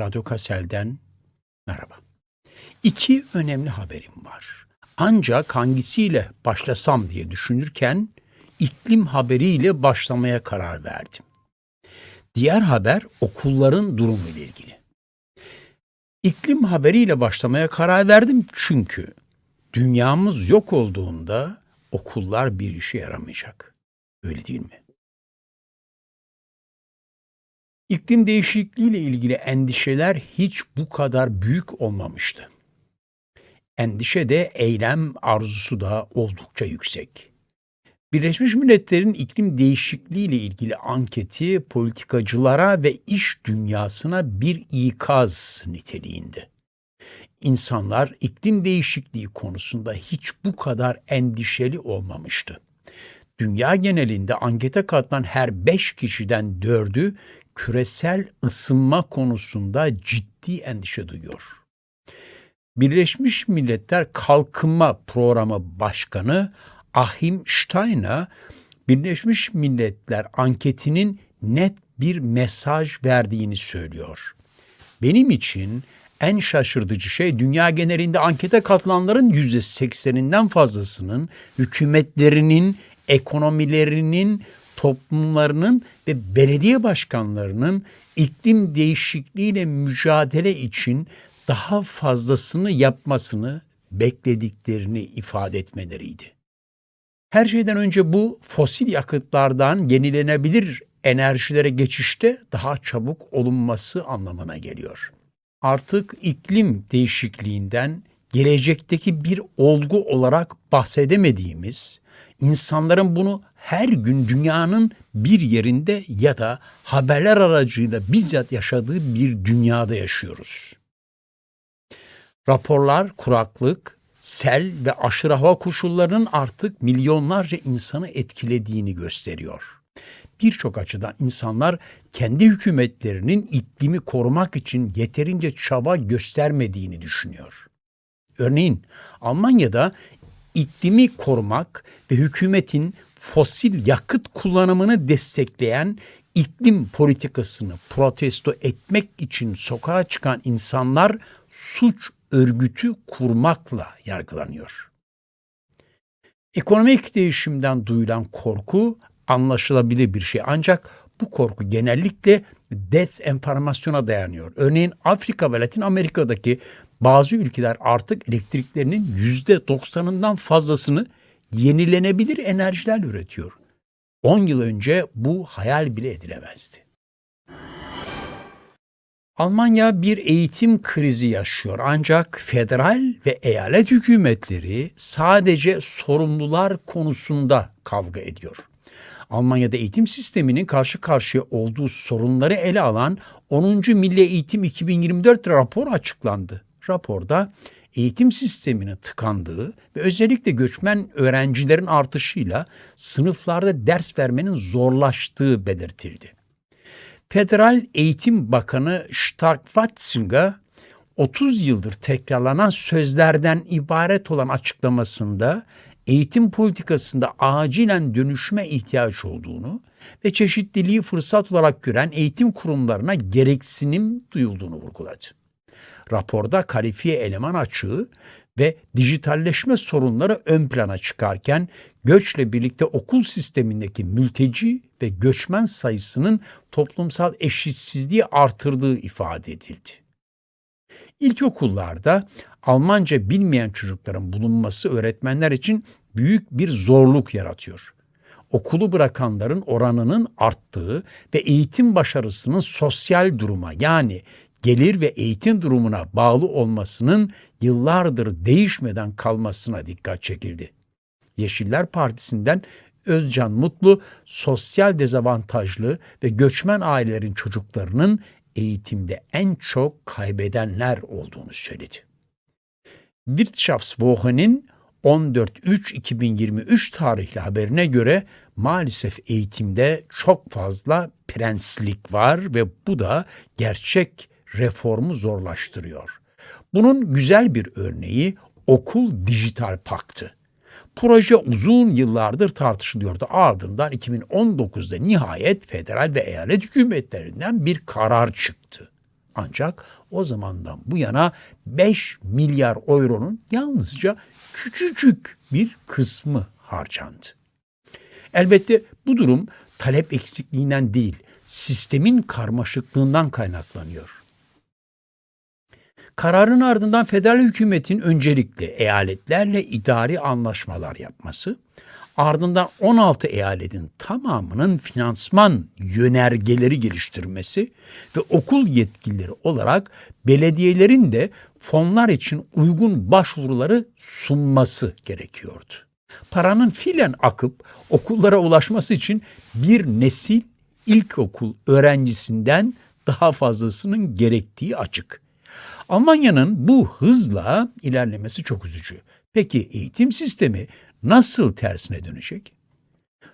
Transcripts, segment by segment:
Radyo Kassel'den merhaba. İki önemli haberim var. Ancak hangisiyle başlasam diye düşünürken iklim haberiyle başlamaya karar verdim. Diğer haber okulların durumu ile ilgili. İklim haberiyle başlamaya karar verdim çünkü dünyamız yok olduğunda okullar bir işe yaramayacak. Öyle değil mi? İklim değişikliğiyle ilgili endişeler hiç bu kadar büyük olmamıştı. Endişe de eylem arzusu da oldukça yüksek. Birleşmiş Milletler'in iklim değişikliği ile ilgili anketi politikacılara ve iş dünyasına bir ikaz niteliğinde. İnsanlar iklim değişikliği konusunda hiç bu kadar endişeli olmamıştı. Dünya genelinde ankete katılan her beş kişiden dördü küresel ısınma konusunda ciddi endişe duyuyor. Birleşmiş Milletler Kalkınma Programı Başkanı Ahim Stein'a Birleşmiş Milletler anketinin net bir mesaj verdiğini söylüyor. Benim için en şaşırtıcı şey dünya genelinde ankete katılanların %80'inden fazlasının hükümetlerinin, ekonomilerinin, toplumlarının ve belediye başkanlarının iklim değişikliğiyle mücadele için daha fazlasını yapmasını beklediklerini ifade etmeleriydi. Her şeyden önce bu fosil yakıtlardan yenilenebilir enerjilere geçişte daha çabuk olunması anlamına geliyor. Artık iklim değişikliğinden gelecekteki bir olgu olarak bahsedemediğimiz, insanların bunu her gün dünyanın bir yerinde ya da haberler aracıyla bizzat yaşadığı bir dünyada yaşıyoruz. Raporlar kuraklık, sel ve aşırı hava koşullarının artık milyonlarca insanı etkilediğini gösteriyor. Birçok açıdan insanlar kendi hükümetlerinin iklimi korumak için yeterince çaba göstermediğini düşünüyor. Örneğin Almanya'da iklimi korumak ve hükümetin fosil yakıt kullanımını destekleyen iklim politikasını protesto etmek için sokağa çıkan insanlar suç örgütü kurmakla yargılanıyor. Ekonomik değişimden duyulan korku anlaşılabilir bir şey ancak bu korku genellikle dezenformasyona dayanıyor. Örneğin Afrika ve Latin Amerika'daki bazı ülkeler artık elektriklerinin yüzde doksanından fazlasını yenilenebilir enerjiler üretiyor. 10 yıl önce bu hayal bile edilemezdi. Almanya bir eğitim krizi yaşıyor ancak federal ve eyalet hükümetleri sadece sorumlular konusunda kavga ediyor. Almanya'da eğitim sisteminin karşı karşıya olduğu sorunları ele alan 10. Milli Eğitim 2024 rapor açıklandı. Raporda eğitim sisteminin tıkandığı ve özellikle göçmen öğrencilerin artışıyla sınıflarda ders vermenin zorlaştığı belirtildi. Federal Eğitim Bakanı Stark-Watzinger 30 yıldır tekrarlanan sözlerden ibaret olan açıklamasında eğitim politikasında acilen dönüşme ihtiyaç olduğunu ve çeşitliliği fırsat olarak gören eğitim kurumlarına gereksinim duyulduğunu vurguladı. Raporda kalifiye eleman açığı ve dijitalleşme sorunları ön plana çıkarken göçle birlikte okul sistemindeki mülteci ve göçmen sayısının toplumsal eşitsizliği artırdığı ifade edildi. İlkokullarda Almanca bilmeyen çocukların bulunması öğretmenler için büyük bir zorluk yaratıyor. Okulu bırakanların oranının arttığı ve eğitim başarısının sosyal duruma yani gelir ve eğitim durumuna bağlı olmasının yıllardır değişmeden kalmasına dikkat çekildi. Yeşiller Partisi'nden Özcan Mutlu sosyal dezavantajlı ve göçmen ailelerin çocuklarının eğitimde en çok kaybedenler olduğunu söyledi. Wirtschaftswochen'in 14.3.2023 tarihli haberine göre maalesef eğitimde çok fazla prenslik var ve bu da gerçek reformu zorlaştırıyor. Bunun güzel bir örneği okul dijital paktı. Proje uzun yıllardır tartışılıyordu. Ardından 2019'da nihayet federal ve eyalet hükümetlerinden bir karar çıktı. Ancak o zamandan bu yana 5 milyar euronun yalnızca küçücük bir kısmı harcandı. Elbette bu durum talep eksikliğinden değil, sistemin karmaşıklığından kaynaklanıyor. Kararın ardından federal hükümetin öncelikle eyaletlerle idari anlaşmalar yapması, ardından 16 eyaletin tamamının finansman yönergeleri geliştirmesi ve okul yetkilileri olarak belediyelerin de fonlar için uygun başvuruları sunması gerekiyordu. Paranın fiilen akıp okullara ulaşması için bir nesil ilkokul öğrencisinden daha fazlasının gerektiği açık. Almanya'nın bu hızla ilerlemesi çok üzücü. Peki eğitim sistemi nasıl tersine dönecek?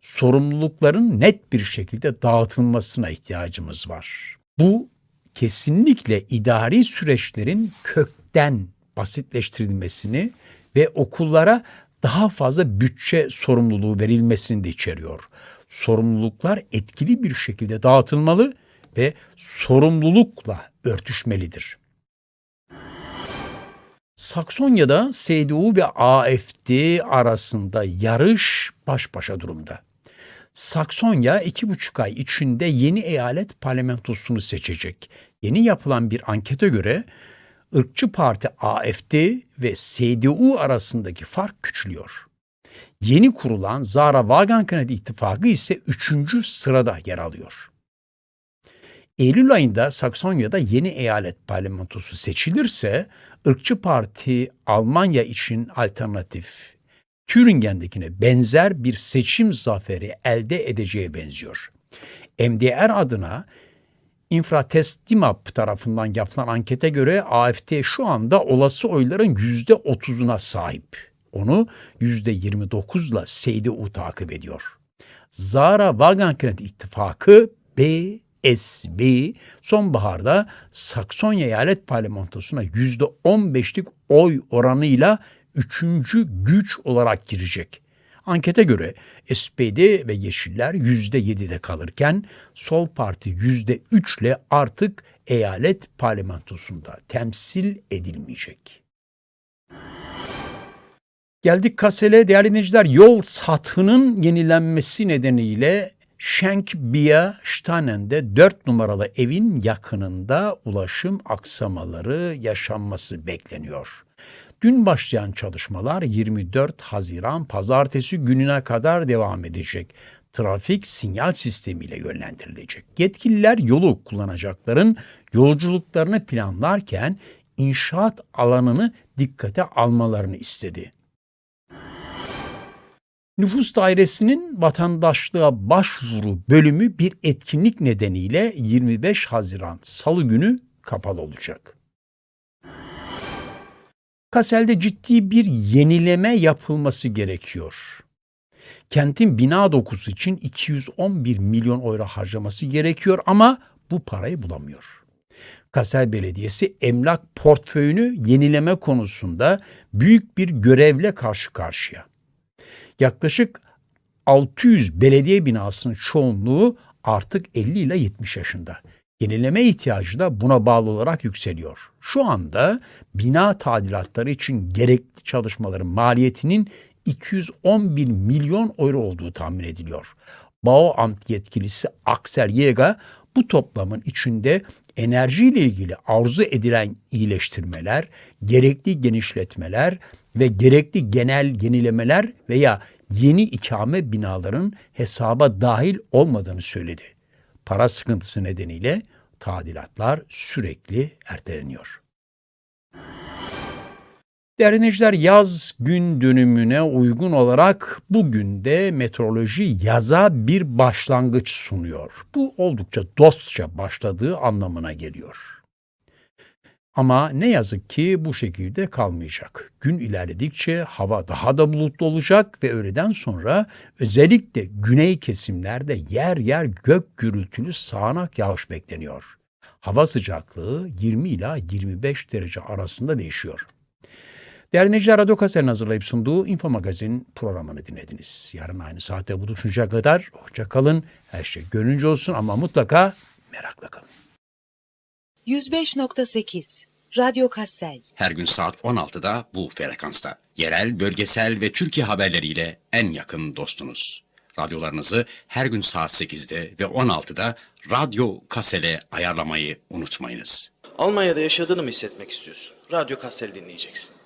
Sorumlulukların net bir şekilde dağıtılmasına ihtiyacımız var. Bu kesinlikle idari süreçlerin kökten basitleştirilmesini ve okullara daha fazla bütçe sorumluluğu verilmesini de içeriyor. Sorumluluklar etkili bir şekilde dağıtılmalı ve sorumlulukla örtüşmelidir. Saksonya'da CDU ve AFD arasında yarış baş başa durumda. Saksonya iki buçuk ay içinde yeni eyalet parlamentosunu seçecek. Yeni yapılan bir ankete göre ırkçı parti AFD ve CDU arasındaki fark küçülüyor. Yeni kurulan Zara Wagenknecht ittifakı ise üçüncü sırada yer alıyor. Eylül ayında Saksonya'da yeni eyalet parlamentosu seçilirse ırkçı parti Almanya için alternatif Thüringen'dekine benzer bir seçim zaferi elde edeceğe benziyor. MDR adına Infratestimap tarafından yapılan ankete göre AFD şu anda olası oyların yüzde otuzuna sahip. Onu yüzde yirmi dokuzla CDU takip ediyor. Zara Wagenknecht ittifakı BSB sonbaharda Saksonya eyalet parlamentosuna yüzde on beşlik oy oranıyla üçüncü güç olarak girecek. Ankete göre SPD ve Yeşiller yüzde yedide kalırken Sol Parti yüzde üçle artık eyalet parlamentosunda temsil edilmeyecek. Geldik Kassel'e değerli dinleyiciler yol sathının yenilenmesi nedeniyle Schenkbier Steinen'de 4 numaralı evin yakınında ulaşım aksamaları yaşanması bekleniyor. Dün başlayan çalışmalar 24 Haziran pazartesi gününe kadar devam edecek. Trafik sinyal sistemiyle yönlendirilecek. Yetkililer yolu kullanacakların yolculuklarını planlarken inşaat alanını dikkate almalarını istedi. Nüfus Dairesi'nin vatandaşlığa başvuru bölümü bir etkinlik nedeniyle 25 Haziran Salı günü kapalı olacak. Kassel'de ciddi bir yenileme yapılması gerekiyor. Kentin bina dokusu için 211 milyon euro harcaması gerekiyor ama bu parayı bulamıyor. Kassel Belediyesi emlak portföyünü yenileme konusunda büyük bir görevle karşı karşıya. Yaklaşık 600 belediye binasının çoğunluğu artık 50 ile 70 yaşında. Yenileme ihtiyacı da buna bağlı olarak yükseliyor. Şu anda bina tadilatları için gerekli çalışmaların maliyetinin 211 milyon euro olduğu tahmin ediliyor. Bao Amt yetkilisi Axel Yega bu toplamın içinde enerji ile ilgili arzu edilen iyileştirmeler, gerekli genişletmeler ve gerekli genel yenilemeler veya yeni ikame binaların hesaba dahil olmadığını söyledi. Para sıkıntısı nedeniyle tadilatlar sürekli erteleniyor. Değerli yaz gün dönümüne uygun olarak bugün de meteoroloji yaza bir başlangıç sunuyor. Bu oldukça dostça başladığı anlamına geliyor. Ama ne yazık ki bu şekilde kalmayacak. Gün ilerledikçe hava daha da bulutlu olacak ve öğleden sonra özellikle güney kesimlerde yer yer gök gürültülü sağanak yağış bekleniyor. Hava sıcaklığı 20 ila 25 derece arasında değişiyor. Değerli dinleyiciler, Radyo Kaser'in hazırlayıp sunduğu Info Magazin programını dinlediniz. Yarın aynı saatte buluşuncaya kadar hoşça kalın. Her şey gönlünce olsun ama mutlaka merakla kalın. 105.8 Radyo Kassel Her gün saat 16'da bu frekansta. Yerel, bölgesel ve Türkiye haberleriyle en yakın dostunuz. Radyolarınızı her gün saat 8'de ve 16'da Radyo Kasel'e ayarlamayı unutmayınız. Almanya'da yaşadığını mı hissetmek istiyorsun? Radyo Kassel dinleyeceksin.